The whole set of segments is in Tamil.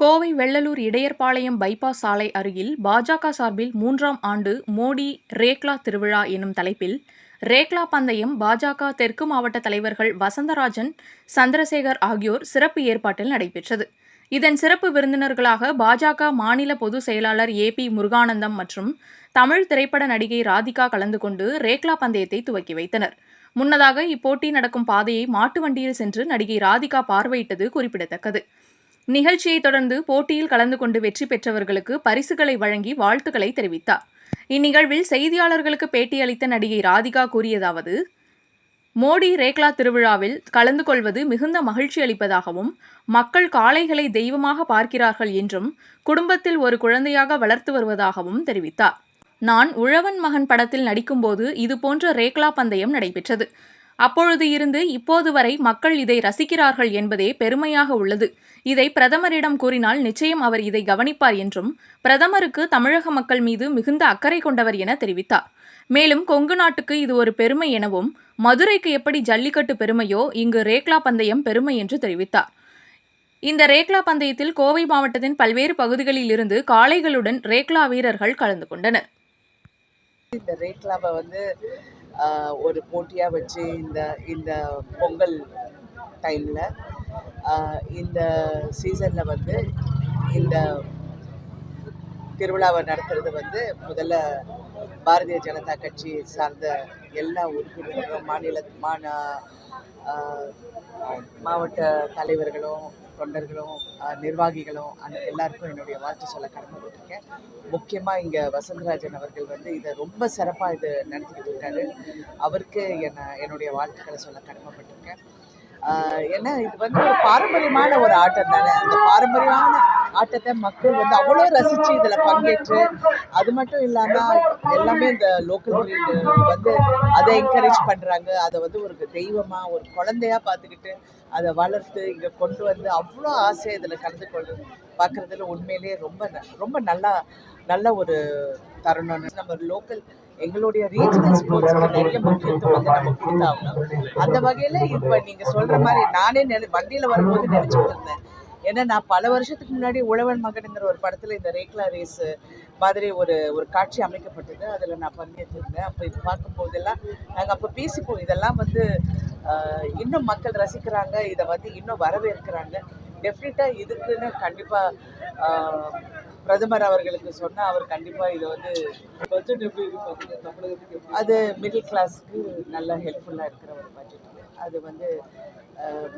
கோவை வெள்ளலூர் இடையர்பாளையம் பைபாஸ் சாலை அருகில் பாஜக சார்பில் மூன்றாம் ஆண்டு மோடி ரேக்லா திருவிழா எனும் தலைப்பில் ரேக்லா பந்தயம் பாஜக தெற்கு மாவட்ட தலைவர்கள் வசந்தராஜன் சந்திரசேகர் ஆகியோர் சிறப்பு ஏற்பாட்டில் நடைபெற்றது. இதன் சிறப்பு விருந்தினர்களாக பாஜக மாநில பொதுச் செயலாளர் ஏ பி முருகானந்தம் மற்றும் தமிழ் திரைப்பட நடிகை ராதிகா கலந்து கொண்டு ரேக்லா பந்தயத்தை துவக்கி வைத்தனர். முன்னதாக இப்போட்டி நடக்கும் பாதையை மாட்டு வண்டியில் சென்று நடிகை ராதிகா பார்வையிட்டது குறிப்பிடத்தக்கது. நிகழ்ச்சியை தொடர்ந்து போட்டியில் கலந்து கொண்டு வெற்றி பெற்றவர்களுக்கு பரிசுகளை வழங்கி வாழ்த்துக்களை தெரிவித்தார். இந்நிகழ்வில் செய்தியாளர்களுக்கு பேட்டியளித்த நடிகை ராதிகா கூறியதாவது மோடி ரேக்லா திருவிழாவில் கலந்து கொள்வது மிகுந்த மகிழ்ச்சி அளிப்பதாகவும் மக்கள் காளைகளை தெய்வமாக பார்க்கிறார்கள் என்றும் குடும்பத்தில் ஒரு குழந்தையாக வளர்த்து வருவதாகவும் தெரிவித்தார். நான் உழவன் மகன் படத்தில் நடிக்கும்போது இதுபோன்ற ரேக்லா பந்தயம் நடைபெற்றது. அப்பொழுது இருந்து இப்போது வரை மக்கள் இதை ரசிக்கிறார்கள் என்பதே பெருமையாக உள்ளது. இதை பிரதமரிடம் கூறினால் நிச்சயம் அவர் இதை கவனிப்பார் என்றும் பிரதமருக்கு தமிழக மக்கள் மீது மிகுந்த அக்கறை கொண்டவர் என தெரிவித்தார். மேலும் கொங்கு நாட்டுக்கு இது ஒரு பெருமை எனவும் மதுரைக்கு எப்படி ஜல்லிக்கட்டு பெருமையோ இங்கு ரேக்லா பந்தயம் பெருமை என்று தெரிவித்தார். இந்த ரேக்லா பந்தயத்தில் கோவை மாவட்டத்தின் பல்வேறு பகுதிகளில் இருந்து காளைகளுடன் ரேக்லா வீரர்கள் கலந்து கொண்டனர். இந்த ரேக்லாவை வந்து ஒரு போட்டியாக வச்சு இந்த இந்த பொங்கல் டைமில் இந்த சீசனில் வந்து இந்த திருவிழாவை நடத்துறது வந்து முதல்ல பாரதிய ஜனதா கட்சி சார்ந்த எல்லா உறுப்பினர்களும் மாநில மாந மாவட்ட தலைவர்களும் தொண்டர்களும் நிர்வாகிகளும் அந்த எல்லாருக்கும் என்னுடைய வாழ்த்து சொல்ல கடமைப்பட்டிருக்கேன். முக்கியமாக இங்கே வசந்தராஜன் அவர்கள் வந்து இதை ரொம்ப சிறப்பாக இது நடத்திக்கிட்டு இருக்காரு. அவருக்கு என்ன என்னுடைய வாழ்த்துக்களை சொல்ல கடமைப்பட்டிருக்கேன். ஏன்னா இது வந்து ஒரு பாரம்பரியமான ஒரு ஆட்டம் தானே? அந்த பாரம்பரியமான ஆட்டத்தை மக்கள் வந்து அவ்வளோ ரசித்து இதில் பங்கேற்று அது மட்டும் இல்லாமல் எல்லாமே இந்த லோக்கல் வந்து அதை என்கரேஜ் பண்ணுறாங்க அதை வந்து ஒரு தெய்வமாக ஒரு குழந்தையாக பார்த்துக்கிட்டு அதை வளர்த்து இங்கே கொண்டு வந்து அவ்வளோ ஆசையாக இதில் கலந்து கொண்டு பார்க்குறதுல உண்மையிலேயே ரொம்ப ந- ரொம்ப நல்லா நல்ல ஒரு தருணம்னு நம்ம லோக்கல் எங்களுடைய ரீஜனல் ஸ்போர்ட்ஸ்க்கு நிறைய முக்கியத்துவம் வந்து நம்ம கொடுத்தாகணும் அந்த வகையில் இப்போ நீங்கள் சொல்கிற மாதிரி நானே நினை வண்டியில் வரும்போது நினச்சிட்டு இருந்தேன். ஏன்னா நான் பல வருஷத்துக்கு முன்னாடி உழவன் மகனுங்கிற ஒரு படத்தில் இந்த ரேக்லா ரேஸ் மாதிரி ஒரு ஒரு காட்சி அமைக்கப்பட்டது. அதில் நான் பங்கேற்றிருந்தேன். அப்போ இது பார்க்கும்போதெல்லாம் நாங்கள் அப்போ பேசிப்போம். இதெல்லாம் வந்து இன்னும் மக்கள் ரசிக்கிறாங்க. இதை வந்து இன்னும் வரவேற்கிறாங்க. டெஃபினட்டாக இதுக்குன்னு கண்டிப்பாக பிரதமர் அவர்களுக்கு சொன்னால் அவர் கண்டிப்பாக இதை வந்து பட்ஜெட் தமிழகத்துக்கு எப்படி அது மிடில் கிளாஸ்க்கு நல்ல ஹெல்ப்ஃபுல்லாக இருக்கிற ஒரு பட்ஜெட் அது வந்து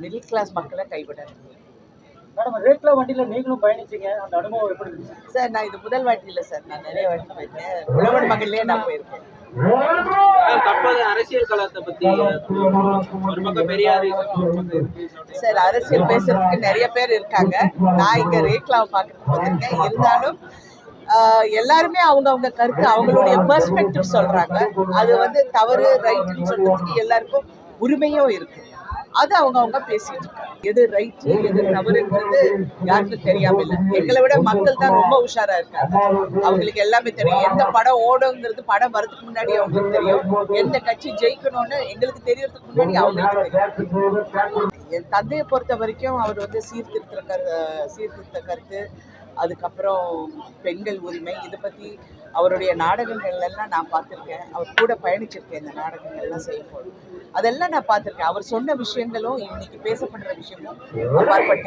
மிடில் கிளாஸ் மக்களை கைவிடாது மேடம் ரேட்ல வண்டியில நீங்களும் பயணிச்சீங்க. அந்த அனுபவம் எப்படி இருந்துச்சு? சார் நான் இது முதல் வாட்டி இல்லை சார். நான் நிறைய வாட்டி போயிருக்கேன். உழவன் மகள்லேயே நான் போயிருக்கேன். தற்போது அரசியல் களத்தை பத்தி ஒரு பக்கம் பெரியார் சார் அரசியல் பேசுறதுக்கு நிறைய பேர் இருக்காங்க. நான் இங்க ரேக்லாவை பார்க்கறதுக்கு வந்திருக்கேன். இருந்தாலும் எல்லாருமே அவங்க அவங்க கருத்து அவங்களுடைய பெர்ஸ்பெக்டிவ் சொல்றாங்க. அது வந்து தவறு ரைட்டுன்னு சொல்றதுக்கு எல்லாருக்கும் உரிமையும் இருக்கு. அது அவங்க அவங்க பேசிட்டு இருக்காங்க. எது ரைட்டு எது தவறுங்கிறது யாருக்கும் தெரியாம இல்லை. எங்களை விட மக்கள் தான் ரொம்ப உஷாரா இருக்காங்க. அவங்களுக்கு எல்லாமே தெரியும். எந்த படம் ஓடுங்கிறது படம் வரதுக்கு முன்னாடி அவங்களுக்கு தெரியும். எந்த கட்சி ஜெயிக்கணும்னு எங்களுக்கு தெரியறதுக்கு முன்னாடி அவங்களுக்கு தெரியும். என் தந்தையை பொறுத்த வரைக்கும் அவர் வந்து சீர்திருத்த கரு சீர்திருத்த கருத்து அதுக்கப்புறம் பெண்கள் உரிமை இதை பற்றி அவருடைய நாடகங்கள் எல்லாம் நான் பார்த்துருக்கேன். அவர் கூட பயணிச்சிருக்கேன் இந்த நாடகங்கள்லாம் செய்யும்போது. அதெல்லாம் நான் பார்த்துருக்கேன். அவர் சொன்ன விஷயங்களும் இன்னைக்கு பேசப்படுற விஷயங்களும் அப்பாற்பட்டு